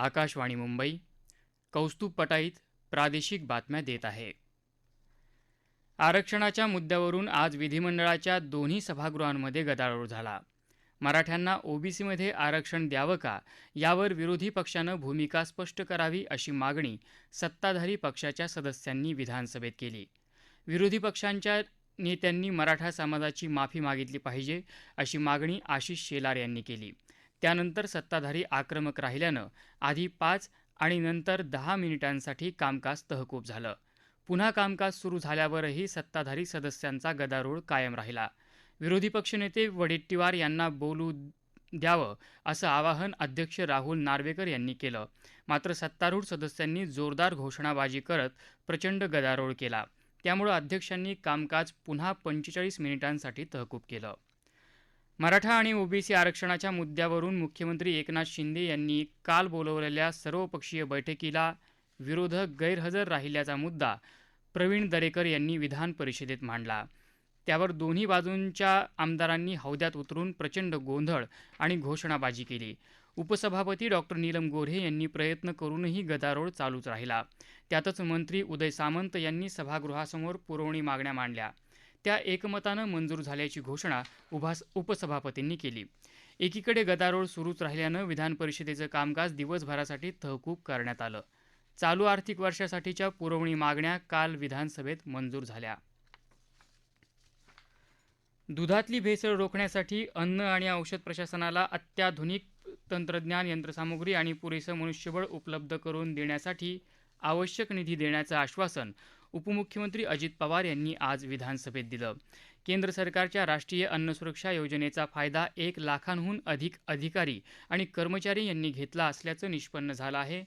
आकाशवाणी मुंबई कौस्तुभ पटाईत प्रादेशिक बातम्या देत आहे. आरक्षणाच्या मुद्द्यावरून आज विधिमंडळाच्या दोन्ही सभागृहांमध्ये गदारोळ झाला. मराठ्यांना ओबीसीमध्ये आरक्षण द्यावं का? यावर विरोधी पक्षानं भूमिका स्पष्ट करावी अशी मागणी सत्ताधारी पक्षाच्या सदस्यांनी विधानसभेत केली. विरोधी पक्षांच्या नेत्यांनी मराठा समाजाची माफी मागितली पाहिजे अशी मागणी आशिष शेलार यांनी केली. त्यानंतर सत्ताधारी आक्रमक राहिल्यानं आधी पाच आणि नंतर दहा मिनिटांसाठी कामकाज तहकूब झालं. पुन्हा कामकाज सुरू झाल्यावरही सत्ताधारी सदस्यांचा गदारोळ कायम राहिला. विरोधी पक्षनेते वडेट्टीवार यांना बोलू द्यावं असं आवाहन अध्यक्ष राहुल नार्वेकर यांनी केलं. मात्र सत्तारूढ सदस्यांनी जोरदार घोषणाबाजी करत प्रचंड गदारोळ केला. त्यामुळं अध्यक्षांनी कामकाज पुन्हा पंचेचाळीस मिनिटांसाठी तहकूब केलं. मराठा आणि ओबीसी आरक्षणाच्या मुद्द्यावरून मुख्यमंत्री एकनाथ शिंदे यांनी काल बोलवलेल्या सर्वपक्षीय बैठकीला विरोधक गैरहजर राहिल्याचा मुद्दा प्रवीण दरेकर यांनी विधान परिषदेत मांडला. त्यावर दोन्ही बाजूंच्या आमदारांनी हौद्यात उतरून प्रचंड गोंधळ आणि घोषणाबाजी केली. उपसभापती डॉक्टर नीलम गोऱ्हे यांनी प्रयत्न करूनही गदारोळ चालूच राहिला. त्यातच मंत्री उदय सामंत यांनी सभागृहासमोर पुरवणी मागण्या मांडल्या. त्या एकमतानं मंजूर झाल्याची घोषणा उभास उपसभापतींनी केली. एकीकडे गदारोळ सुरूच राहिल्यानं विधान परिषदेचं कामकाज दिवसभरासाठी तहकूब करण्यात आलं. चालू आर्थिक वर्षासाठीच्या पुरवणी मागण्या काल विधानसभेत मंजूर झाल्या. दुधातली भेसळ रोखण्यासाठी अन्न आणि औषध प्रशासनाला अत्याधुनिक तंत्रज्ञान यंत्रसामुग्री आणि पुरेसं मनुष्यबळ उपलब्ध करून देण्यासाठी आवश्यक निधी देण्याचं आश्वासन उपमुख्यमंत्री अजित पवार यांनी आज विधानसभेत दिलं. केंद्र सरकारच्या राष्ट्रीय अन्न सुरक्षा योजनेचा फायदा एक लाखांहून अधिक अधिकारी आणि कर्मचारी यांनी घेतला असल्याचं निष्पन्न झालं आहे.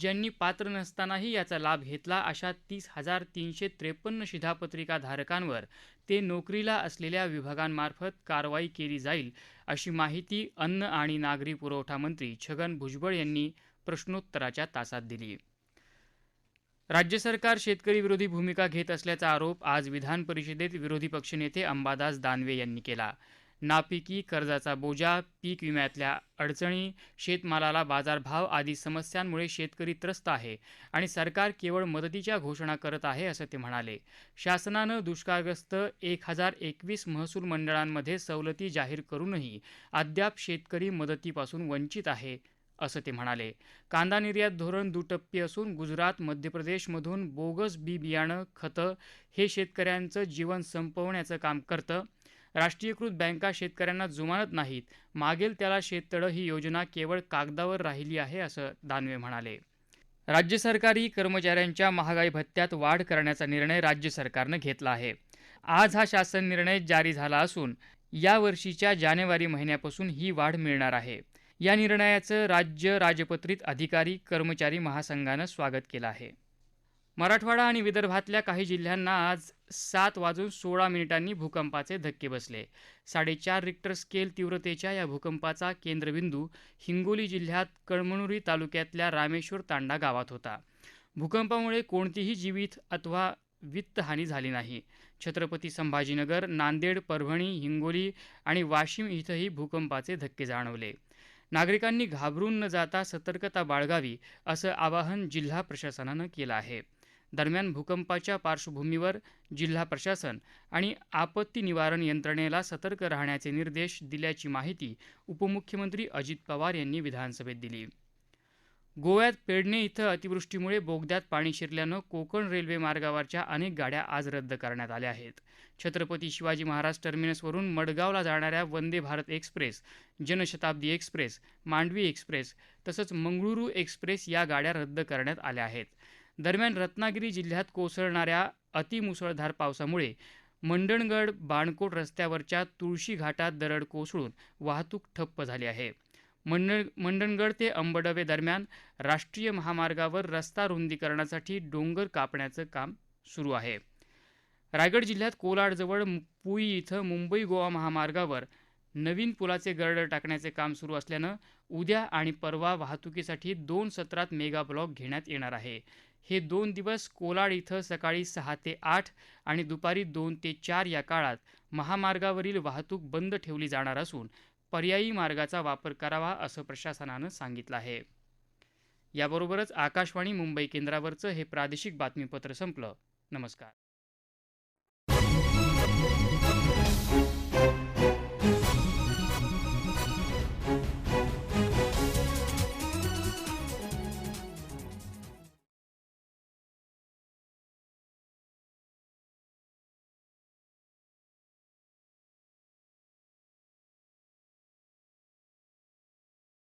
ज्यांनी पात्र नसतानाही याचा लाभ घेतला अशा तीस हजार तीनशे त्रेपन्न शिधापत्रिका धारकांवर ते नोकरीला असलेल्या विभागांमार्फत कारवाई केली जाईल अशी माहिती अन्न आणि नागरी पुरवठा मंत्री छगन भुजबळ यांनी प्रश्नोत्तराच्या तासात दिली. राज्य सरकार शेतकरी विरोधी भूमिका घेत असल्याचा आरोप आज विधान परिषदेत विरोधी पक्षनेते अंबादास दानवे यांनी केला. नापिकी कर्जाचा बोजा पीक विम्यातल्या अडचणी शेतमालाला बाजारभाव आदी समस्यांमुळे शेतकरी त्रस्त आहे आणि सरकार केवळ मदतीच्या घोषणा करत आहे असं ते म्हणाले. शासनानं दुष्काळग्रस्त एक हजार एकवीस महसूल मंडळांमध्ये सवलती जाहीर करूनही अद्याप शेतकरी मदतीपासून वंचित आहे असं ते म्हणाले. कांदा निर्यात धोरण दुटप्पी असून गुजरात मध्य प्रदेशमधून बोगस बी बियाणं खतं हे शेतकऱ्यांचं जीवन संपवण्याचं काम करतं. राष्ट्रीयकृत बँका शेतकऱ्यांना जुमानत नाहीत. मागेल त्याला शेततळं ही योजना केवळ कागदावर राहिली आहे असं दानवे म्हणाले. राज्य सरकारी कर्मचाऱ्यांच्या महागाई भत्त्यात वाढ करण्याचा निर्णय राज्य सरकारनं घेतला आहे. आज हा शासन निर्णय जारी झाला असून या वर्षीच्या जानेवारी महिन्यापासून ही वाढ मिळणार आहे. या निर्णयाचं राज्य राजपत्रित अधिकारी कर्मचारी महासंघानं स्वागत केलं आहे. मराठवाडा आणि विदर्भातल्या काही जिल्ह्यांना आज सात वाजून सोळा मिनिटांनी भूकंपाचे धक्के बसले. साडेचार रिक्टर स्केल तीव्रतेच्या या भूकंपाचा केंद्रबिंदू हिंगोली जिल्ह्यात कळमनुरी तालुक्यातल्या रामेश्वर तांडा गावात होता. भूकंपामुळे कोणतीही जीवित अथवा वित्तहानी झाली नाही. छत्रपती संभाजीनगर नांदेड परभणी हिंगोली आणि वाशिम इथंही भूकंपाचे धक्के जाणवले. नागरिकांनी घाबरून न जाता सतर्कता बाळगावी असं आवाहन जिल्हा प्रशासनानं केलं आहे. दरम्यान भूकंपाच्या पार्श्वभूमीवर जिल्हा प्रशासन आणि आपत्ती निवारण यंत्रणेला सतर्क राहण्याचे निर्देश दिल्याची माहिती उपमुख्यमंत्री अजित पवार यांनी विधानसभेत दिली. गोव्यात पेडणे इथं अतिवृष्टीमुळे बोगद्यात पाणी शिरल्यानं कोकण रेल्वे मार्गावरच्या अनेक गाड्या आज रद्द करण्यात आल्या आहेत. छत्रपती शिवाजी महाराज टर्मिनसवरून मडगावला जाणाऱ्या Vande Bharat express Janshatabdi express Mandovi express तसंच मंगळुरू एक्सप्रेस या गाड्या रद्द करण्यात आल्या आहेत. दरम्यान रत्नागिरी जिल्ह्यात कोसळणाऱ्या अतिमुसळधार पावसामुळे मंडणगड बाणकोट रस्त्यावरच्या तुळशी घाटात दरड कोसळून वाहतूक ठप्प झाली आहे. मंडण मंडणगड ते अंबडवे दरम्यान राष्ट्रीय महामार्गावर रस्ता रुंदीकरणासाठी डोंगर कापण्याचं काम सुरू आहे. रायगड जिल्ह्यात कोलाडजवळ पुई इथं मुंबई गोवा महामार्गावर नवीन पुलाचे गर्डर टाकण्याचे काम सुरू असल्यानं उद्या आणि परवा वाहतुकीसाठी दोन सत्रात मेगा ब्लॉक घेण्यात येणार आहे. हे दोन दिवस कोलाड इथं सकाळी सहा ते आठ आणि दुपारी दोन ते चार या काळात महामार्गावरील वाहतूक बंद ठेवली जाणार असून पर्यायी मार्गाचा वापर करावा असं प्रशासनानं सांगितलं आहे. याबरोबरच आकाशवाणी मुंबई केंद्रावरचं हे प्रादेशिक बातमीपत्र संपलं. नमस्कार.